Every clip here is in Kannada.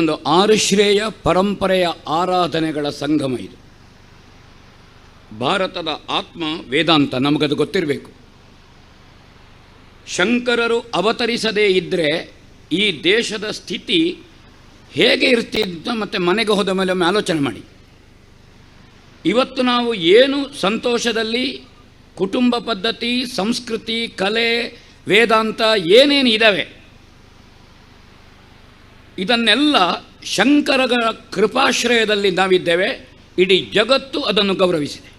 ಒಂದು ಆರುಶ್ರೇಯ ಪರಂಪರೆಯ ಆರಾಧನೆಗಳ ಸಂಗಮ ಇದು. ಭಾರತದ ಆತ್ಮ ವೇದಾಂತ ನಮಗದು ಗೊತ್ತಿರಬೇಕು. ಶಂಕರರು ಅವತರಿಸದೇ ಇದ್ದರೆ ಈ ದೇಶದ ಸ್ಥಿತಿ ಹೇಗೆ ಇರ್ತಿದ್ದ ಮತ್ತು ಮನೆಗೆ ಹೋದ ಮೇಲೆ ಒಮ್ಮೆ ಆಲೋಚನೆ ಮಾಡಿ. ಇವತ್ತು ನಾವು ಏನು ಸಂತೋಷದಲ್ಲಿ ಕುಟುಂಬ ಪದ್ಧತಿ, ಸಂಸ್ಕೃತಿ, ಕಲೆ, ವೇದಾಂತ ಏನೇನು ಇದ್ದಾವೆ ಇದನ್ನೆಲ್ಲ ಶಂಕರಗಳ ಕೃಪಾಶ್ರಯದಲ್ಲಿ ನಾವಿದ್ದೇವೆ. ಇಡೀ ಜಗತ್ತು ಅದನ್ನು ಗೌರವಿಸಿದೆ.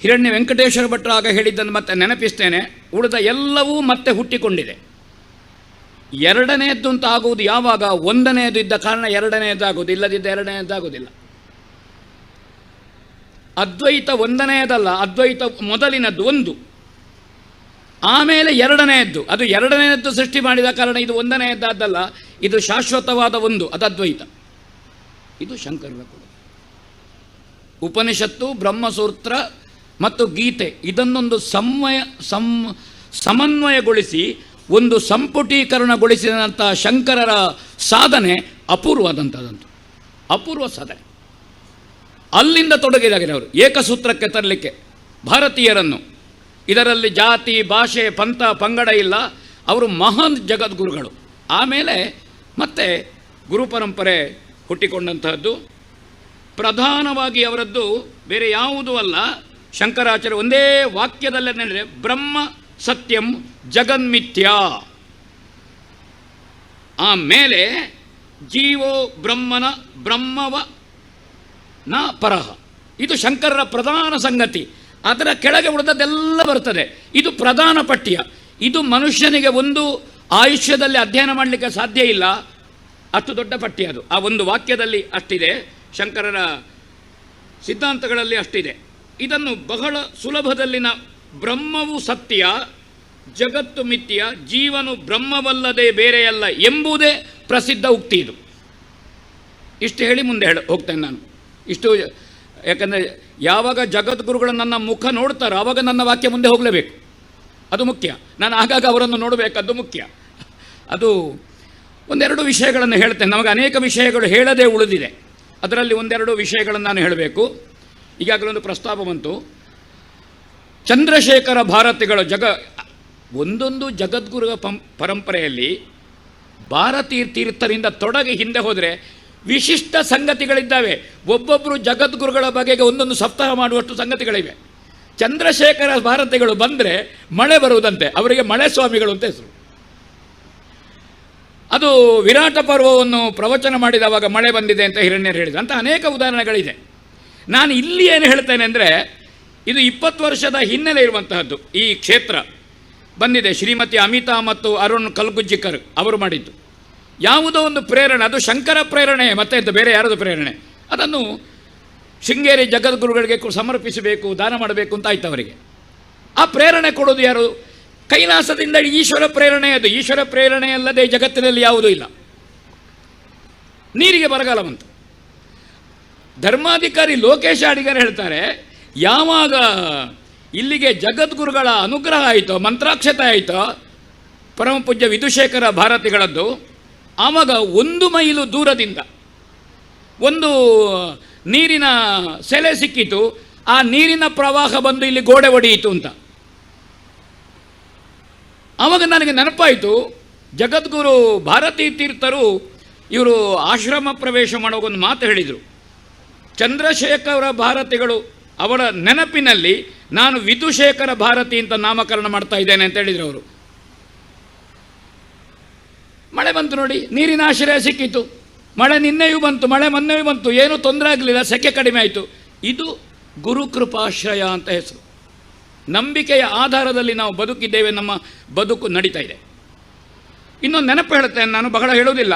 ಹಿರಣ್ಯ ವೆಂಕಟೇಶ್ವರ ಭಟ್ರು ಆಗ ಹೇಳಿದ್ದನ್ನು ಮತ್ತೆ ನೆನಪಿಸ್ತೇನೆ. ಉಳಿದ ಎಲ್ಲವೂ ಮತ್ತೆ ಹುಟ್ಟಿಕೊಂಡಿದೆ. ಎರಡನೆಯದ್ದು ಅಂತ ಆಗುವುದು ಯಾವಾಗ? ಒಂದನೆಯದು ಇದ್ದ ಕಾರಣ ಎರಡನೆಯದಾಗುವುದು ಇಲ್ಲದಿದ್ದ ಎರಡನೆಯದಾಗುವುದಿಲ್ಲ ಅದ್ವೈತ ಒಂದನೆಯದಲ್ಲ, ಅದ್ವೈತ ಮೊದಲಿನದ್ದು ಒಂದು. ಆಮೇಲೆ ಎರಡನೆಯದ್ದು. ಅದು ಎರಡನೆಯದ್ದು ಸೃಷ್ಟಿ ಮಾಡಿದ ಕಾರಣ ಇದು ಒಂದನೆಯದ್ದಾದ್ದಲ್ಲ ಇದು ಶಾಶ್ವತವಾದ ಒಂದು ಅದು ಅದ್ವೈತ ಇದು ಶಂಕರರ ಉಪನಿಷತ್ತು, ಬ್ರಹ್ಮಸೂತ್ರ ಮತ್ತು ಗೀತೆ ಇದನ್ನೊಂದು ಸಮಯ ಸಂ, ಸಮನ್ವಯಗೊಳಿಸಿ, ಒಂದು ಸಂಪುಟೀಕರಣಗೊಳಿಸಿದಂಥ ಶಂಕರರ ಸಾಧನೆ ಅಪೂರ್ವವಾದಂಥದ್ದಂತು ಅಪೂರ್ವ ಸಾಧನೆ. ಅಲ್ಲಿಂದ ತೊಡಗಿದಾಗಿದೆ ಅವರು ಏಕಸೂತ್ರಕ್ಕೆ ತರಲಿಕ್ಕೆ ಭಾರತೀಯರನ್ನು. ಇದರಲ್ಲಿ ಜಾತಿ, ಭಾಷೆ, ಪಂಥ, ಪಂಗಡ ಇಲ್ಲ. ಅವರು ಮಹಾನ್ ಜಗದ್ಗುರುಗಳು. ಆಮೇಲೆ ಮತ್ತೆ ಗುರು ಪರಂಪರೆ ಹುಟ್ಟಿಕೊಂಡಂತಹದ್ದು. ಪ್ರಧಾನವಾಗಿ ಅವರದ್ದು ಬೇರೆ ಯಾವುದೂ ಅಲ್ಲ. ಶಂಕರಾಚಾರ್ಯ ಒಂದೇ ವಾಕ್ಯದಲ್ಲೇ ನೆನೆದರೆ ಬ್ರಹ್ಮ ಸತ್ಯಂ ಜಗನ್ಮಿಥ್ಯ ಆಮೇಲೆ ಜೀವೋ ಬ್ರಹ್ಮನ ಬ್ರಹ್ಮವ ನ ಪರಹ. ಇದು ಶಂಕರರ ಪ್ರಧಾನ ಸಂಗತಿ. ಅದರ ಕೆಳಗೆ ಉಳಿದದ್ದೆಲ್ಲ ಬರ್ತದೆ. ಇದು ಪ್ರಧಾನ ಪಠ್ಯ. ಇದು ಮನುಷ್ಯನಿಗೆ ಒಂದು ಆಯುಷ್ಯದಲ್ಲಿ ಅಧ್ಯಯನ ಮಾಡಲಿಕ್ಕೆ ಸಾಧ್ಯ ಇಲ್ಲ. ಅಷ್ಟು ದೊಡ್ಡ ಪಠ್ಯ ಅದು. ಆ ಒಂದು ವಾಕ್ಯದಲ್ಲಿ ಅಷ್ಟಿದೆ. ಶಂಕರರ ಸಿದ್ಧಾಂತಗಳಲ್ಲಿ ಅಷ್ಟಿದೆ. ಇದನ್ನು ಬಹಳ ಸುಲಭದಲ್ಲಿನ ಬ್ರಹ್ಮವು ಸತ್ಯ, ಜಗತ್ತು ಮಿಥ್ಯ, ಜೀವನು ಬ್ರಹ್ಮವಲ್ಲದೆ ಬೇರೆಯಲ್ಲ ಎಂಬುದೇ ಪ್ರಸಿದ್ಧ ಉಕ್ತಿ ಇದು. ಇಷ್ಟು ಹೇಳಿ ಮುಂದೆ ಹೇಳ ಹೋಗ್ತೇನೆ ನಾನು. ಇಷ್ಟು ಯಾಕಂದರೆ ಯಾವಾಗ ಜಗದ್ಗುರುಗಳು ನನ್ನ ಮುಖ ನೋಡ್ತಾರೋ ಆವಾಗ ನನ್ನ ವಾಕ್ಯ ಮುಂದೆ ಹೋಗಲೇಬೇಕು. ಅದು ಮುಖ್ಯ. ನಾನು ಆಗಾಗ ಅವರನ್ನು ನೋಡಬೇಕದ್ದು ಮುಖ್ಯ. ಅದು ಒಂದೆರಡು ವಿಷಯಗಳನ್ನು ಹೇಳ್ತೇನೆ. ನಮಗೆ ಅನೇಕ ವಿಷಯಗಳು ಹೇಳದೇ ಉಳಿದಿದೆ. ಅದರಲ್ಲಿ ಒಂದೆರಡು ವಿಷಯಗಳನ್ನು ನಾನು ಹೇಳಬೇಕು. ಈಗಾಗಲೇ ಒಂದು ಪ್ರಸ್ತಾಪ ಬಂತು. ಚಂದ್ರಶೇಖರ ಭಾರತಿಗಳು ಜಗ, ಒಂದೊಂದು ಜಗದ್ಗುರುಗಳ ಪಂ, ಪರಂಪರೆಯಲ್ಲಿ ಭಾರತೀಯ ತೀರ್ಥರಿಂದ ತೊಡಗಿ ಹಿಂದೆ ಹೋದರೆ ವಿಶಿಷ್ಟ ಸಂಗತಿಗಳಿದ್ದಾವೆ. ಒಬ್ಬೊಬ್ಬರು ಜಗದ್ಗುರುಗಳ ಬಗೆಗೆ ಒಂದೊಂದು ಸಪ್ತಾಹ ಮಾಡುವಷ್ಟು ಸಂಗತಿಗಳಿವೆ. ಚಂದ್ರಶೇಖರ ಭಾರತಿಗಳು ಬಂದರೆ ಮಳೆ ಬರುವುದಂತೆ, ಅವರಿಗೆ ಮಳೆ ಸ್ವಾಮಿಗಳು ಅಂತ ಹೆಸರು. ಅದು ವಿರಾಟ ಪರ್ವವನ್ನು ಪ್ರವಚನ ಮಾಡಿದವಾಗ ಮಳೆ ಬಂದಿದೆ ಅಂತ ಹಿರಣ್ಯರು ಹೇಳಿದ ಅಂತ ಅನೇಕ ಉದಾಹರಣೆಗಳಿದೆ. ನಾನು ಇಲ್ಲಿ ಏನು ಹೇಳ್ತೇನೆ ಅಂದರೆ, ಇದು ಇಪ್ಪತ್ತು ವರ್ಷದ ಹಿನ್ನೆಲೆ ಇರುವಂತಹದ್ದು. ಈ ಕ್ಷೇತ್ರ ಬಂದಿದೆ. ಶ್ರೀಮತಿ ಅಮಿತಾ ಮತ್ತು ಅರುಣ್ ಕಲ್ಗುಜ್ಜಿಕರ್ ಅವರು ಮಾಡಿದ್ದು. ಯಾವುದೋ ಒಂದು ಪ್ರೇರಣೆ, ಅದು ಶಂಕರ ಪ್ರೇರಣೆ, ಮತ್ತೆ ಅಂತ ಬೇರೆ ಯಾರದು ಪ್ರೇರಣೆ? ಅದನ್ನು ಶೃಂಗೇರಿ ಜಗದ್ಗುರುಗಳಿಗೆ ಸಮರ್ಪಿಸಬೇಕು, ದಾನ ಮಾಡಬೇಕು ಅಂತ ಆಯ್ತು ಅವರಿಗೆ. ಆ ಪ್ರೇರಣೆ ಕೊಡೋದು ಯಾರು? ಕೈಲಾಸದಿಂದ ಈಶ್ವರ ಪ್ರೇರಣೆ ಅದು. ಈಶ್ವರ ಪ್ರೇರಣೆ ಅಲ್ಲದೆ ಜಗತ್ತಿನಲ್ಲಿ ಯಾವುದೂ ಇಲ್ಲ. ನೀರಿಗೆ ಬರಗಾಲ ಬಂತು. ಧರ್ಮಾಧಿಕಾರಿ ಲೋಕೇಶ ಅಡಿಗರು ಹೇಳ್ತಾರೆ, ಯಾವಾಗ ಇಲ್ಲಿಗೆ ಜಗದ್ಗುರುಗಳ ಅನುಗ್ರಹ ಆಯಿತೋ, ಮಂತ್ರಾಕ್ಷತೆ ಆಯಿತೋ, ಪರಮಪೂಜ್ಯ ವಿದುಶೇಖರ ಭಾರತಿಗಳದ್ದು ಆವಾಗ ಒಂದು ಮೈಲು ದೂರದಿಂದ ಒಂದು ನೀರಿನ ಸೆಲೆ ಸಿಕ್ಕಿತು. ಆ ನೀರಿನ ಪ್ರವಾಹ ಬಂದು ಇಲ್ಲಿ ಗೋಡೆ ಒಡೆಯಿತು ಅಂತ. ಆವಾಗ ನನಗೆ ನೆನಪಾಯಿತು, ಜಗದ್ಗುರು ಭಾರತೀ ತೀರ್ಥರು ಇವರು ಆಶ್ರಮ ಪ್ರವೇಶ ಮಾಡುವಾಗ ಒಂದು ಮಾತು ಹೇಳಿದರು. ಚಂದ್ರಶೇಖರ ಭಾರತಿಗಳು ಅವರ ನೆನಪಿನಲ್ಲಿ ನಾನು ವಿದುಶೇಖರ ಭಾರತಿ ಅಂತ ನಾಮಕರಣ ಮಾಡ್ತಾ ಇದ್ದೇನೆ ಅಂತ ಹೇಳಿದರು ಅವರು. ಮಳೆ ಬಂತು ನೋಡಿ, ನೀರಿನ ಆಶ್ರಯ ಸಿಕ್ಕಿತು. ಮಳೆ ನಿನ್ನೆಯೂ ಬಂತು, ಮಳೆ ಮೊನ್ನೆಯೂ ಬಂತು, ಏನೂ ತೊಂದರೆ ಆಗಲಿಲ್ಲ, ಸೆಕೆ ಕಡಿಮೆ ಆಯಿತು. ಇದು ಗುರುಕೃಪಾಶ್ರಯ ಅಂತ ಹೆಸರು. ನಂಬಿಕೆಯ ಆಧಾರದಲ್ಲಿ ನಾವು ಬದುಕಿದ್ದೇವೆ ನಮ್ಮ ಬದುಕು ನಡೀತಾ ಇದೆ. ಇನ್ನೊಂದು ನೆನಪು ಹೇಳ್ತೇನೆ ನಾನು ಬಹಳ ಹೇಳುವುದಿಲ್ಲ.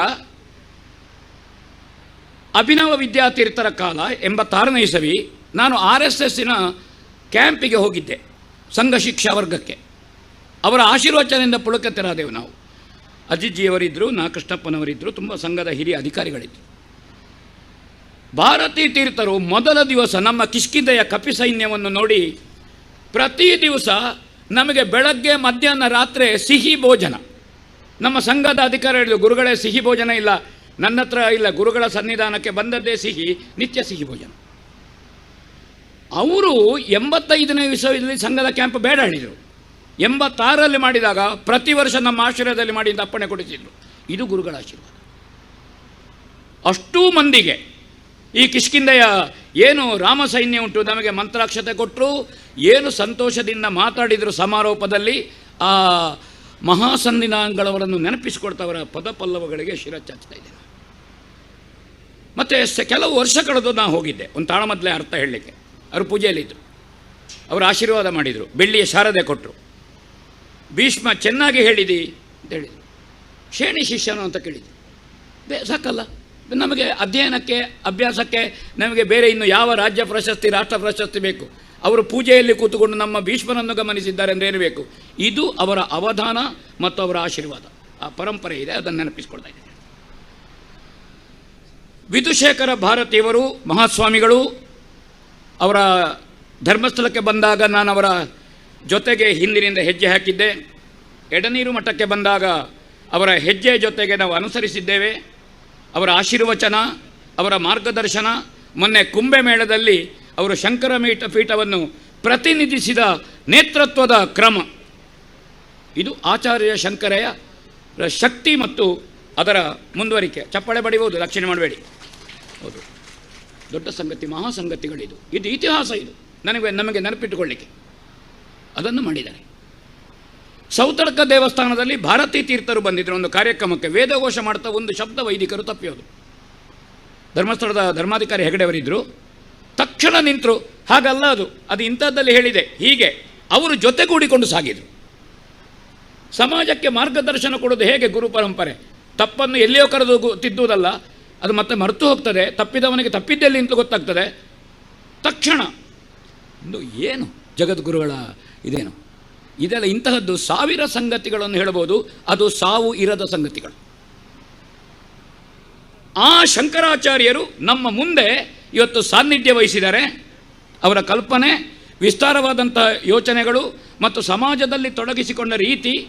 ಅಭಿನವ ವಿದ್ಯಾತೀರ್ಥರ ಕಾಲ, ಎಂಬತ್ತಾರನೇ ಇಸವಿ, ನಾನು ಆರ್ ಎಸ್ ಎಸ್ಸಿನ ಕ್ಯಾಂಪಿಗೆ ಹೋಗಿದ್ದೆ, ಸಂಘ ಶಿಕ್ಷಾ ವರ್ಗಕ್ಕೆ. ಅವರ ಆಶೀರ್ವಚನದಿಂದ ಪುಳಕತ್ತಿರಾದೆವು ನಾವು. ಅಜಿಜ್ಜಿಯವರಿದ್ದರು ನಾ ಕೃಷ್ಣಪ್ಪನವರಿದ್ದರು ತುಂಬ ಸಂಘದ ಹಿರಿಯ ಅಧಿಕಾರಿಗಳಿದ್ದರು ಭಾರತೀ ತೀರ್ಥರು ಮೊದಲ ದಿವಸ ನಮ್ಮ ಕಿಷ್ಕಿಂದೆಯ ಕಪಿ ಸೈನ್ಯವನ್ನು ನೋಡಿ ಪ್ರತಿ ದಿವಸ ನಮಗೆ ಬೆಳಗ್ಗೆ, ಮಧ್ಯಾಹ್ನ, ರಾತ್ರಿ ಸಿಹಿ ಭೋಜನ. ನಮ್ಮ ಸಂಘದ ಅಧಿಕಾರ ಹೇಳಿದ್ರು ಗುರುಗಳೇ ಸಿಹಿ ಭೋಜನ ಇಲ್ಲ, ನನ್ನ ಹತ್ರ ಇಲ್ಲ, ಗುರುಗಳ ಸನ್ನಿಧಾನಕ್ಕೆ ಬಂದದ್ದೇ ಸಿಹಿ, ನಿತ್ಯ ಸಿಹಿ ಭೋಜನ. ಅವರು ಎಂಬತ್ತೈದನೇ ವಿಶ್ವದಲ್ಲಿ ಸಂಘದ ಕ್ಯಾಂಪ್ ಬೇಡ ಹೇಳಿದರು. ಎಂಬತ್ತಾರರಲ್ಲಿ ಮಾಡಿದಾಗ ಪ್ರತಿ ವರ್ಷ ನಮ್ಮ ಆಶ್ರಯದಲ್ಲಿ ಮಾಡಿ ಅಪ್ಪಣೆ ಕೊಡಿಸಿದ್ರು. ಇದು ಗುರುಗಳ ಆಶೀರ್ವಾದ. ಅಷ್ಟೂ ಮಂದಿಗೆ ಈ ಕಿಷ್ಕಿಂದೆಯ ಏನು ರಾಮ ಸೈನ್ಯ ಉಂಟು ನಮಗೆ ಮಂತ್ರಾಕ್ಷತೆ ಕೊಟ್ಟರು ಏನು ಸಂತೋಷದಿಂದ ಮಾತಾಡಿದರು ಸಮಾರೋಪದಲ್ಲಿ, ಆ ಮಹಾಸಂದಿನಾಂಗಳವರನ್ನು ನೆನಪಿಸಿಕೊಡ್ತವರ ಪದಪಲ್ಲವಗಳಿಗೆ ಶಿರಚ್ಚಾಚ್ತಾ ಇದ್ದೇನೆ. ಮತ್ತು ಕೆಲವು ವರ್ಷ ಕಳೆದು ನಾನು ಹೋಗಿದ್ದೆ, ಒಂದು ತಾಳಮದ್ಲೆ ಅರ್ಥ ಹೇಳಲಿಕ್ಕೆ. ಅವರು ಪೂಜೆಯಲ್ಲಿದ್ದರು. ಅವರು ಆಶೀರ್ವಾದ ಮಾಡಿದರು. ಬೆಳ್ಳಿಯ ಶಾರದೆ ಕೊಟ್ಟರು ಭೀಷ್ಮ, ಚೆನ್ನಾಗಿ ಹೇಳಿದಿ ಅಂತ ಹೇಳಿದರು. ಶೇಣಿ ಶಿಷ್ಯನು ಅಂತ ಕೇಳಿದ್ರು. ಬೇ, ಸಾಕಲ್ಲ. ನಮಗೆ ಅಧ್ಯಯನಕ್ಕೆ, ಅಭ್ಯಾಸಕ್ಕೆ ನಮಗೆ ಬೇರೆ ಇನ್ನು ಯಾವ ರಾಜ್ಯ ಪ್ರಶಸ್ತಿ, ರಾಷ್ಟ್ರ ಪ್ರಶಸ್ತಿ ಬೇಕು? ಅವರು ಪೂಜೆಯಲ್ಲಿ ಕೂತುಕೊಂಡು ನಮ್ಮ ಭೀಷ್ಮನನ್ನು ಗಮನಿಸಿದ್ದಾರೆ ಅಂದರೆ ಏನು ಬೇಕು? ಇದು ಅವರ ಅವಧಾನ ಮತ್ತು ಅವರ ಆಶೀರ್ವಾದ. ಆ ಪರಂಪರೆ ಇದೆ, ಅದನ್ನು ನೆನಪಿಸಿಕೊಳ್ತಾ ಇದ್ದೇನೆ. ವಿಧುಶೇಖರ ಭಾರತಿಯವರು, ಮಹಾಸ್ವಾಮಿಗಳು, ಅವರ ಧರ್ಮಸ್ಥಳಕ್ಕೆ ಬಂದಾಗ ನಾನು ಅವರ ಜೊತೆಗೆ ಹಿಂದಿನಿಂದ ಹೆಜ್ಜೆ ಹಾಕಿದ್ದೆ. ಎಡನೀರು ಮಠಕ್ಕೆ ಬಂದಾಗ ಅವರ ಹೆಜ್ಜೆ ಜೊತೆಗೆ ನಾವು ಅನುಸರಿಸಿದ್ದೇವೆ. ಅವರ ಆಶೀರ್ವಚನ, ಅವರ ಮಾರ್ಗದರ್ಶನ, ಮೊನ್ನೆ ಕುಂಭಮೇಳದಲ್ಲಿ ಅವರು ಶಂಕರ ಮೀಠ ಪೀಠವನ್ನು ಪ್ರತಿನಿಧಿಸಿದ ನೇತೃತ್ವದ ಕ್ರಮ. ಇದು ಆಚಾರ್ಯ ಶಂಕರಯ್ಯ ಶಕ್ತಿ ಮತ್ತು ಅದರ ಮುಂದುವರಿಕೆ. ಚಪ್ಪಾಳೆ ಬಡಿಬೋದು ಲಕ್ಷಣೆ ಮಾಡಬೇಡಿ. ಹೌದು. ದೊಡ್ಡ ಸಂಗತಿ, ಮಹಾಸಂಗತಿಗಳಿದು. ಇದು ಇತಿಹಾಸ ಇದು. ನನಗೆ, ನಮಗೆ ನೆನಪಿಟ್ಟುಕೊಳ್ಳಿಕ್ಕೆ. ಅದನ್ನು ಮಾಡಿದ್ದಾರೆ. ಸೌತಡ್ಕ ದೇವಸ್ಥಾನದಲ್ಲಿ ಭಾರತೀ ತೀರ್ಥರು ಬಂದಿದ್ದರು ಒಂದು ಕಾರ್ಯಕ್ರಮಕ್ಕೆ ವೇದಘೋಷ ಮಾಡ್ತಾ ಒಂದು ಶಬ್ದ ವೈದಿಕರು ತಪ್ಪಿಯೋದು. ಧರ್ಮಸ್ಥಳದ ಧರ್ಮಾಧಿಕಾರಿ ಹೆಗಡೆಯವರಿದ್ದರು ತಕ್ಷಣ ನಿಂತರು. ಹಾಗಲ್ಲ ಅದು. ಅದು ಇಂಥದ್ದಲ್ಲಿ ಹೇಳಿದೆ. ಹೀಗೆ ಅವರು ಜೊತೆಗೂಡಿಕೊಂಡು ಸಾಗಿದರು. ಸಮಾಜಕ್ಕೆ ಮಾರ್ಗದರ್ಶನ ಕೊಡೋದು ಹೇಗೆ ಗುರು ಪರಂಪರೆ? ತಪ್ಪನ್ನು ಎಲ್ಲಿಯೋ ಕರೆದು ತಿದ್ದುವುದಲ್ಲ ಅದು ಮತ್ತೆ ಮರೆತು ಹೋಗ್ತದೆ. ತಪ್ಪಿದವನಿಗೆ ತಪ್ಪಿದ್ದೆಲ್ಲಿ ಅಂತ ಗೊತ್ತಾಗ್ತದೆ. ತಕ್ಷಣ. ಏನು ಜಗದ್ಗುರುಗಳ ಇದೇನು? ಇದೆಲ್ಲ ಇಂತಹದ್ದು ಸಾವಿರ ಸಂಗತಿಗಳನ್ನು ಹೇಳಬಹುದು ಅದು ಸಾವು ಇರದ ಸಂಗತಿಗಳು. ಆ ಶಂಕರಾಚಾರ್ಯರು ನಮ್ಮ ಮುಂದೆ ಇವತ್ತು ಸಾನ್ನಿಧ್ಯ ವಹಿಸಿದ್ದಾರೆ. ಅವರ ಕಲ್ಪನೆ, ವಿಸ್ತಾರವಾದಂಥ ಯೋಚನೆಗಳು ಮತ್ತು ಸಮಾಜದಲ್ಲಿ ತೊಡಗಿಸಿಕೊಂಡ ರೀತಿ,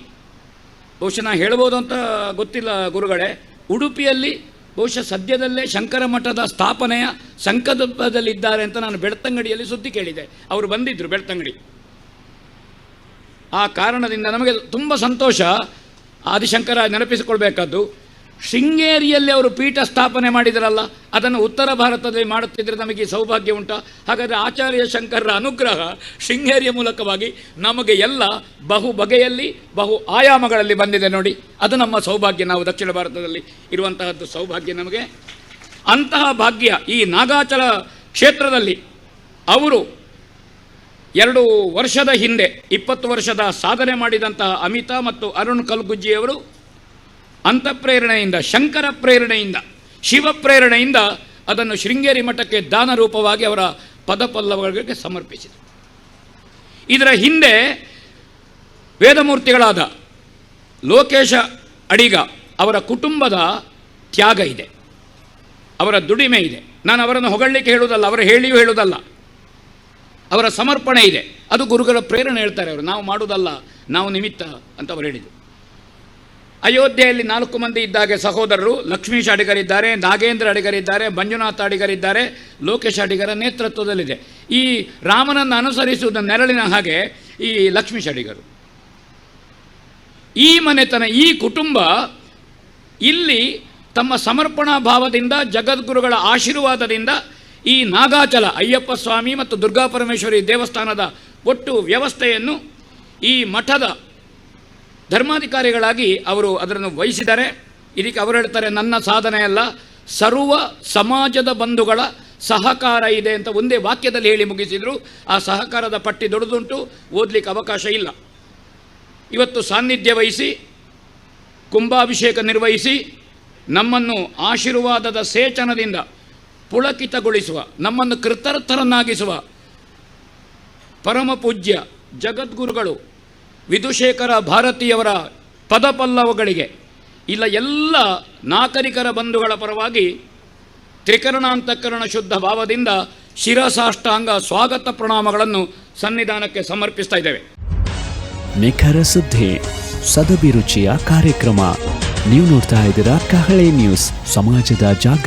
ಬಹುಶಃ ನಾ ಹೇಳ್ಬೋದು ಅಂತ ಗೊತ್ತಿಲ್ಲ ಗುರುಗಳೇ, ಉಡುಪಿಯಲ್ಲಿ ಬಹುಶಃ ಸದ್ಯದಲ್ಲೇ ಶಂಕರ ಮಠದ ಸ್ಥಾಪನೆಯ ಸಂಕಲ್ಪದಲ್ಲಿದ್ದಾರೆ ಅಂತ ನಾನು ಬೆಳ್ತಂಗಡಿಯಲ್ಲಿ ಸುದ್ದಿ ಕೇಳಿದೆ. ಅವರು ಬಂದಿದ್ದರು ಬೆಳ್ತಂಗಡಿ. ಆ ಕಾರಣದಿಂದ ನಮಗೆ ತುಂಬ ಸಂತೋಷ ಆದಿಶಂಕರ ನೆನಪಿಸಿಕೊಳ್ಬೇಕಾದ್ದು. ಶೃಂಗೇರಿಯಲ್ಲಿ ಅವರು ಪೀಠ ಸ್ಥಾಪನೆ ಮಾಡಿದರಲ್ಲ, ಅದನ್ನು ಉತ್ತರ ಭಾರತದಲ್ಲಿ ಮಾಡುತ್ತಿದ್ದರೆ ನಮಗೆ ಸೌಭಾಗ್ಯ ಉಂಟ. ಹಾಗಾದರೆ ಆಚಾರ್ಯ ಶಂಕರರ ಅನುಗ್ರಹ ಶೃಂಗೇರಿಯ ಮೂಲಕವಾಗಿ ನಮಗೆ ಎಲ್ಲ ಬಹು ಬಗೆಯಲ್ಲಿ, ಬಹು ಆಯಾಮಗಳಲ್ಲಿ ಬಂದಿದೆ ನೋಡಿ. ಅದು ನಮ್ಮ ಸೌಭಾಗ್ಯ, ನಾವು ದಕ್ಷಿಣ ಭಾರತದಲ್ಲಿ ಇರುವಂತಹದ್ದು ಸೌಭಾಗ್ಯ ನಮಗೆ. ಅಂತಹ ಭಾಗ್ಯ ಈ ನಾಗಾಚಲ ಕ್ಷೇತ್ರದಲ್ಲಿ ಅವರು ಎರಡು ವರ್ಷದ ಹಿಂದೆ, ಇಪ್ಪತ್ತು ವರ್ಷದ ಸಾಧನೆ ಮಾಡಿದಂತಹ ಅಮಿತಾ ಮತ್ತು ಅರುಣ್ ಕಲ್ಗುಜ್ಜಿಯವರು ಅಂತಃಪ್ರೇರಣೆಯಿಂದ, ಶಂಕರ ಪ್ರೇರಣೆಯಿಂದ, ಶಿವ ಪ್ರೇರಣೆಯಿಂದ ಅದನ್ನು ಶೃಂಗೇರಿ ಮಠಕ್ಕೆ ದಾನ ರೂಪವಾಗಿ ಅವರ ಪದಪಲ್ಲವಗಳಿಗೆ ಸಮರ್ಪಿಸಿದರು. ಇದರ ಹಿಂದೆ ವೇದಮೂರ್ತಿಗಳಾದ ಲೋಕೇಶ ಅಡಿಗ ಅವರ ಕುಟುಂಬದ ತ್ಯಾಗ ಇದೆ. ಅವರ ದುಡಿಮೆ ಇದೆ. ನಾನು ಅವರನ್ನು ಹೊಗಳಲಿಕ್ಕೆ ಹೇಳುವುದಲ್ಲ, ಅವರು ಹೇಳಿಯೂ ಹೇಳುವುದಲ್ಲ. ಅವರ ಸಮರ್ಪಣೆ ಇದೆ. ಅದು ಗುರುಗಳ ಪ್ರೇರಣೆ ಹೇಳ್ತಾರೆ ಅವರು. ನಾವು ಮಾಡುವುದಲ್ಲ, ನಾವು ನಿಮಿತ್ತ ಅಂತ ಅವರು ಹೇಳಿದರು. ಅಯೋಧ್ಯೆಯಲ್ಲಿ ನಾಲ್ಕು ಮಂದಿ ಇದ್ದಾಗೆ ಸಹೋದರರು ಲಕ್ಷ್ಮೀಶ್ ಅಡಿಗರಿದ್ದಾರೆ ನಾಗೇಂದ್ರ ಅಡಿಗರಿದ್ದಾರೆ, ಮಂಜುನಾಥ ಅಡಿಗರಿದ್ದಾರೆ, ಲೋಕೇಶ್ ಅಡಿಗರ ನೇತೃತ್ವದಲ್ಲಿದೆ. ಈ ರಾಮನನ್ನು ಅನುಸರಿಸುವುದ ನೆರಳಿನ ಹಾಗೆ ಈ ಲಕ್ಷ್ಮೀಶ್ ಅಡಿಗರು ಈ ಮನೆತನ, ಈ ಕುಟುಂಬ ಇಲ್ಲಿ ತಮ್ಮ ಸಮರ್ಪಣಾ ಭಾವದಿಂದ, ಜಗದ್ಗುರುಗಳ ಆಶೀರ್ವಾದದಿಂದ ಈ ನಾಗಾಚಲ ಅಯ್ಯಪ್ಪ ಸ್ವಾಮಿ ಮತ್ತು ದುರ್ಗಾ ಪರಮೇಶ್ವರಿ ದೇವಸ್ಥಾನದ ಒಟ್ಟು ವ್ಯವಸ್ಥೆಯನ್ನು ಈ ಮಠದ ಧರ್ಮಾಧಿಕಾರಿಗಳಾಗಿ ಅವರು ಅದನ್ನು ವಹಿಸಿದ್ದಾರೆ. ಇದಕ್ಕೆ ಅವರು ಹೇಳ್ತಾರೆ, ನನ್ನ ಸಾಧನೆ ಅಲ್ಲ, ಸರ್ವ ಸಮಾಜದ ಬಂಧುಗಳ ಸಹಕಾರ ಇದೆ ಅಂತ ಒಂದೇ ವಾಕ್ಯದಲ್ಲಿ ಹೇಳಿ ಮುಗಿಸಿದರು. ಆ ಸಹಕಾರದ ಪಟ್ಟಿ ದೊಡ್ಡದುಂಟು, ಓದಲಿಕ್ಕೆ ಅವಕಾಶ ಇಲ್ಲ. ಇವತ್ತು ಸಾನ್ನಿಧ್ಯ ವಹಿಸಿ, ಕುಂಭಾಭಿಷೇಕ ನಿರ್ವಹಿಸಿ, ನಮ್ಮನ್ನು ಆಶೀರ್ವಾದದ ಸೇಚನದಿಂದ ಪುಳಕಿತಗೊಳಿಸುವ, ನಮ್ಮನ್ನು ಕೃತರ್ಥರನ್ನಾಗಿಸುವ ಪರಮ ಪೂಜ್ಯ ಜಗದ್ಗುರುಗಳು, ವಿದುಶೇಖರ ಭಾರತೀಯವರ ಪದಪಲ್ಲವಗಳಿಗೆ, ಇಲ್ಲ ಎಲ್ಲ ನಾಗರಿಕರ ಬಂಧುಗಳ ಪರವಾಗಿ ತ್ರಿಕರಣಾಂತಕರಣ ಶುದ್ಧ ಭಾವದಿಂದ ಶಿರಸಾಷ್ಟಾಂಗ ಸ್ವಾಗತ ಪ್ರಣಾಮಗಳನ್ನು ಸನ್ನಿಧಾನಕ್ಕೆ ಸಮರ್ಪಿಸ್ತಾ ಇದ್ದೇವೆ. ನಿಖರ ಸುದ್ದಿ, ಸದಭಿರುಚಿಯ ಕಾರ್ಯಕ್ರಮ. ನೀವು ನೋಡ್ತಾ ಇದ್ದೀರಾ ಕಹಳೆ ನ್ಯೂಸ್, ಸಮಾಜದ ಜಾಗೃತಿ.